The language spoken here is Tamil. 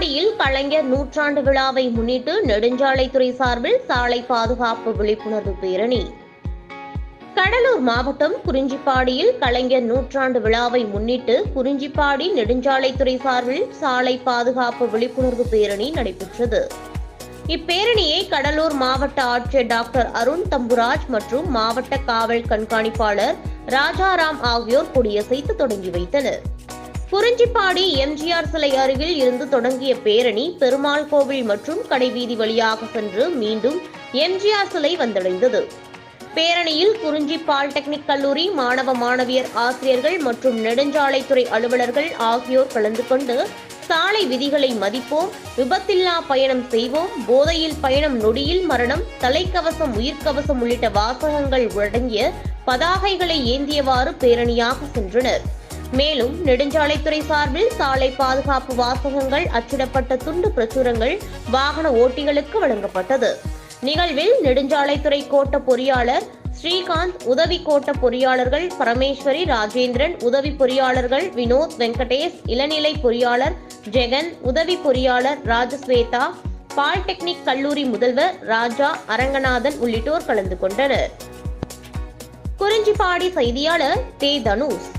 குறிஞ்சிப்பாடியில் கலைஞர் நூற்றாண்டு விழாவை முன்னிட்டு நெடுஞ்சாலைத்துறை சார்பில் சாலை பாதுகாப்பு விழிப்புணர்வு பேரணி. கடலூர் மாவட்டம் குறிஞ்சிப்பாடியில் கலைஞர் நூற்றாண்டு விழாவை முன்னிட்டு குறிஞ்சிப்பாடி நெடுஞ்சாலைத்துறை சார்பில் சாலை பாதுகாப்பு விழிப்புணர்வு பேரணி நடைபெற்றது. இப்பேரணியை கடலூர் மாவட்ட ஆட்சியர் டாக்டர் அருண் தம்புராஜ் மற்றும் மாவட்ட காவல் கண்காணிப்பாளர் ராஜாராம் ஆகியோர் கொடியசைத்து தொடங்கி வைத்தனர். குறிஞ்சிப்பாடி எம்ஜிஆர் சிலை அருகில் இருந்து தொடங்கிய பேரணி பெருமாள் கோவில் மற்றும் கடைவீதி வழியாக சென்று மீண்டும் எம்ஜிஆர் சிலை வந்தடைந்தது. பேரணியில் குறிஞ்சி பாலிடெக்னிக் கல்லூரி மாணவ மாணவியர் ஆசிரியர்கள் மற்றும் நெடுஞ்சாலைத்துறை அலுவலர்கள் ஆகியோர் கலந்து கொண்டு சாலை விதிகளை மதிப்போம் விபத்தில்லா பயணம் செய்வோம் போதையில் பயணம் நொடியில் மரணம் தலைக்கவசம் உயிர்க்கவசம் உள்ளிட்ட வாசகங்கள் அடங்கிய பதாகைகளை ஏந்தியவாறு பேரணியாக சென்றனர். மேலும் நெடுஞ்சாலைத்துறை சார்பில் சாலை பாதுகாப்பு வாசகங்கள் அச்சிடப்பட்ட துண்டு பிரசுரங்கள் வாகன ஓட்டிகளுக்கு வழங்கப்பட்டது. நிகழ்வில் நெடுஞ்சாலைத்துறை கோட்ட பொறியாளர் ஸ்ரீகாந்த் உதவி கோட்ட பொறியாளர்கள் பரமேஸ்வரி ராஜேந்திரன் உதவி பொறியாளர்கள் வினோத் வெங்கடேஷ் இளநிலை பொறியாளர் ஜெகன் உதவி பொறியாளர் ராஜஸ்வேதா பாலிடெக்னிக் கல்லூரி முதல்வர் ராஜா அரங்கநாதன் உள்ளிட்டோர் கலந்து கொண்டனர். குறிஞ்சிப்பாடி செய்தியாளர் தே. தனுஷ்.